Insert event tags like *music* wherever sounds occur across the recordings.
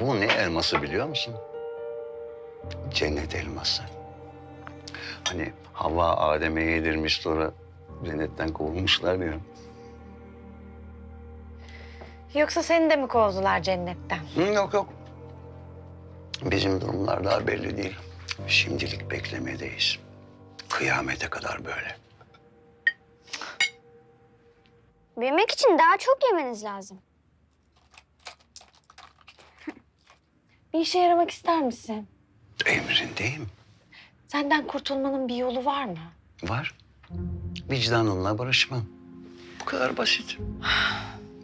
Bu ne elması biliyor musun? Cennet elması. Hani Havva Adem'e yedirmiş sonra cennetten kovulmuşlar ya. Yoksa seni de mi kovdular cennetten? Hı, yok yok. Bizim durumlar daha belli değil. Şimdilik beklemedeyiz. Kıyamete kadar böyle. Büyümek için daha çok yemeniz lazım. Bir işe yaramak ister misin? Emrindeyim. Senden kurtulmanın bir yolu var mı? Var. Vicdanınla barışmam. Bu kadar basit.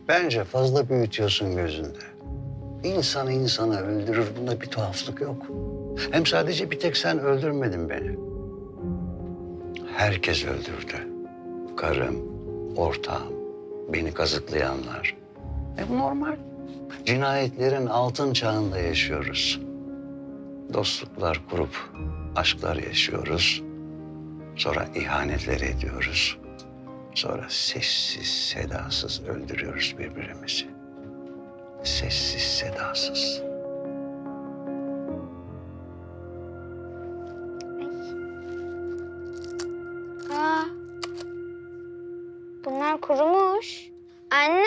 Bence fazla büyütüyorsun gözünde. İnsanı insana öldürür. Bunda bir tuhaflık yok. Hem sadece bir tek sen öldürmedin beni. Herkes öldürdü. Karım, ortağım, beni kazıklayanlar. E bu normal. Cinayetlerin altın çağında yaşıyoruz. Dostluklar kurup aşklar yaşıyoruz. Sonra ihanetler ediyoruz. Sonra sessiz sedasız öldürüyoruz birbirimizi. Sessiz sedasız. Aa, bunlar kurumuş. Anne,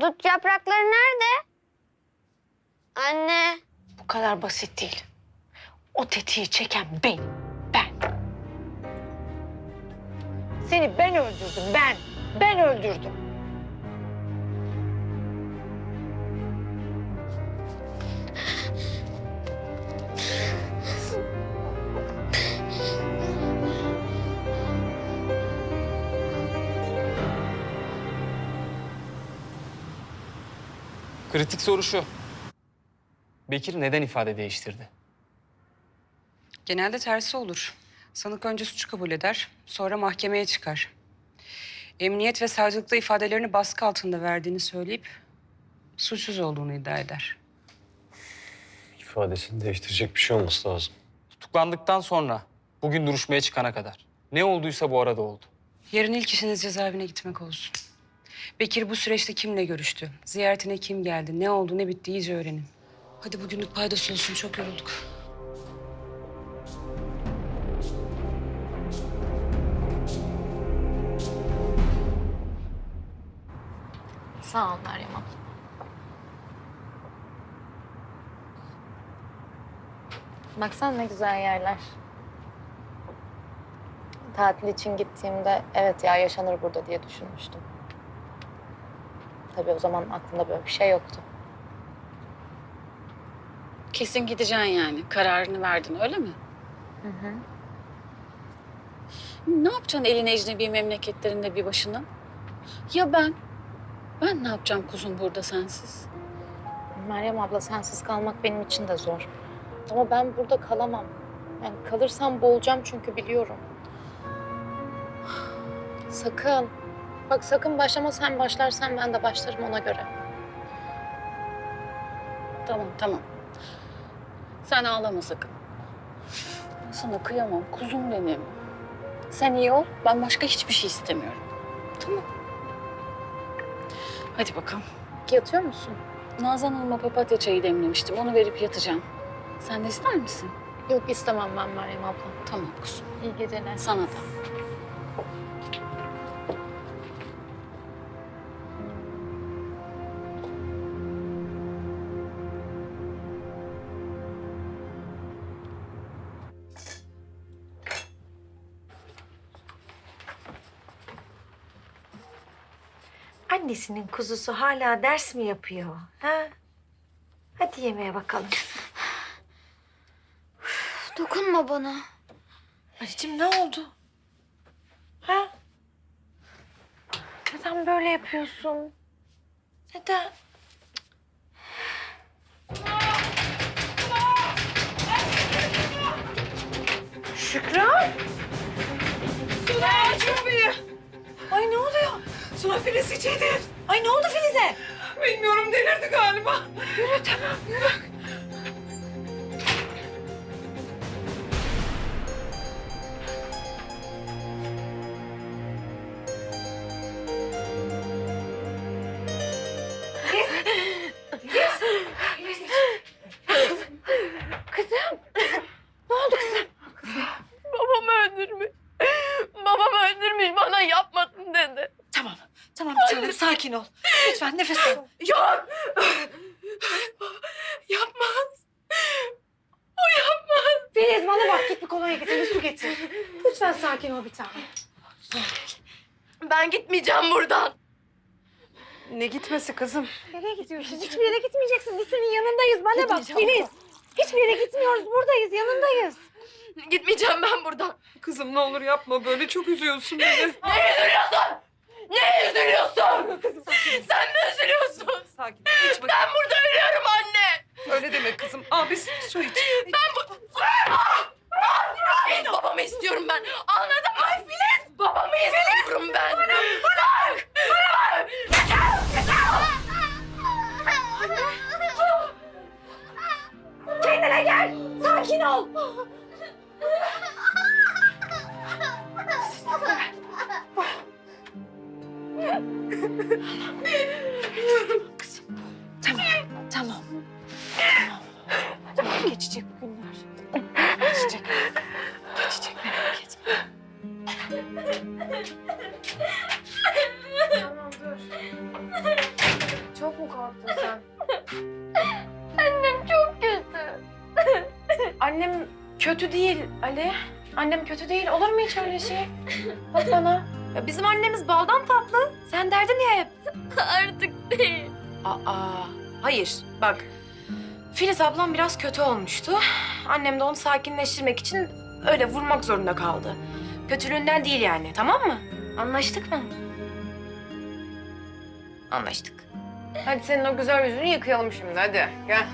dut yaprakları nerede? Anne, Bu kadar basit değil. O tetiği çeken benim, ben. Seni ben öldürdüm, ben. Ben öldürdüm. Kritik soru şu. Bekir neden ifade değiştirdi? Genelde tersi olur. Sanık önce suçu kabul eder, sonra mahkemeye çıkar. Emniyet ve savcılıkta ifadelerini baskı altında verdiğini söyleyip suçsuz olduğunu iddia eder. İfadesini değiştirecek bir şey olması lazım. Tutuklandıktan sonra bugün duruşmaya çıkana kadar ne olduysa bu arada oldu. Yarın ilk işiniz cezaevine gitmek olsun. Bekir bu süreçte kimle görüştü? Ziyaretine kim geldi? Ne oldu, ne bitti iyice öğrenin. Hadi bugünlük paydası olsun, çok yorulduk. Sağ ol Meryem abla. Baksana ne güzel yerler. Tatil için gittiğimde evet ya yaşanır burada diye düşünmüştüm. Tabii o zaman aklımda böyle bir şey yoktu. Kesin gideceksin yani. Kararını verdin öyle mi? Hı hı. Ne yapacaksın elin ecnebi memleketlerinde bir başına? Ya ben? Ben ne yapacağım kuzum burada sensiz? Meryem abla sensiz kalmak benim için de zor. Ama ben burada kalamam. Yani kalırsam boğulacağım çünkü biliyorum. Sakın. Bak sakın başlama sen başlarsan ben de başlarım ona göre. Tamam tamam. Sen ağlama sakın. Ben Sana kıyamam kuzum benim. Sen iyi ol. Ben başka hiçbir şey istemiyorum. Tamam. Hadi bakalım. Yatıyor musun? Nazan Hanım'a papatya çayı demlemiştim. Onu verip yatacağım. Sen de ister misin? Yok istemem ben Meryem abla. Tamam kuzum. İyi geceler. Sana da. Annesinin kuzusu hala ders mi yapıyor? Ha? Hadi yemeğe bakalım. dokunma bana. Anneciğim ne oldu? Ha? Neden böyle yapıyorsun? Neden? Şükran? Suna aç kapıyı. Sonra Filiz içeydi. Ay ne oldu Filiz'e? Bilmiyorum delirdi galiba. Yürü tamam yürü. Kızım. Ne oldu kızım? Babam öldürmüş. Babam öldürmüş. Bana yapma Sakin ol. Lütfen nefes al. Yok. Yapmaz. Filiz bana bak git bir kolonya getir, bir su getir. Lütfen sakin ol bir tane. Ben gitmeyeceğim buradan. Ne gitmesi kızım? Nereye gidiyorsun? Hiçbir yere gitmeyeceksin. Biz senin yanındayız. Bana bak Filiz. Hiçbir yere gitmiyoruz. Buradayız, yanındayız. Gitmeyeceğim ben buradan. Kızım ne olur yapma böyle. Çok üzüyorsun beni. Ne üzülüyorsun? Ne üzülüyorsun? Sen mi üzülüyorsun? Sakin ol. İç bakayım. Ben burada ölüyorum anne. Öyle deme kızım. Al bir su iç. Ben babamı istiyorum ben. Anladın mı? Filiz. Babamı istiyorum ben. Bırak. Bırak. Kendine gel. Sakin ol. Tamam. Tamam. Tamam. Geçecek bu günler. Geçecek. Geçecek merak etme. Tamam dur. Çok mu korktun sen? Annem çok kötü. Annem kötü değil Ali. Annem kötü değil. Olur mu hiç öyle şey? Bak bana. Ya bizim annemiz baldan tatlı. Sen derdin ya hep. *laughs* Artık değil. Aa, hayır. Bak, Filiz ablam biraz kötü olmuştu. Annem de onu sakinleştirmek için öyle vurmak zorunda kaldı. Kötülüğünden değil yani, tamam mı? Anlaştık mı? Anlaştık. Hadi senin o güzel yüzünü yıkayalım şimdi, hadi. Gel.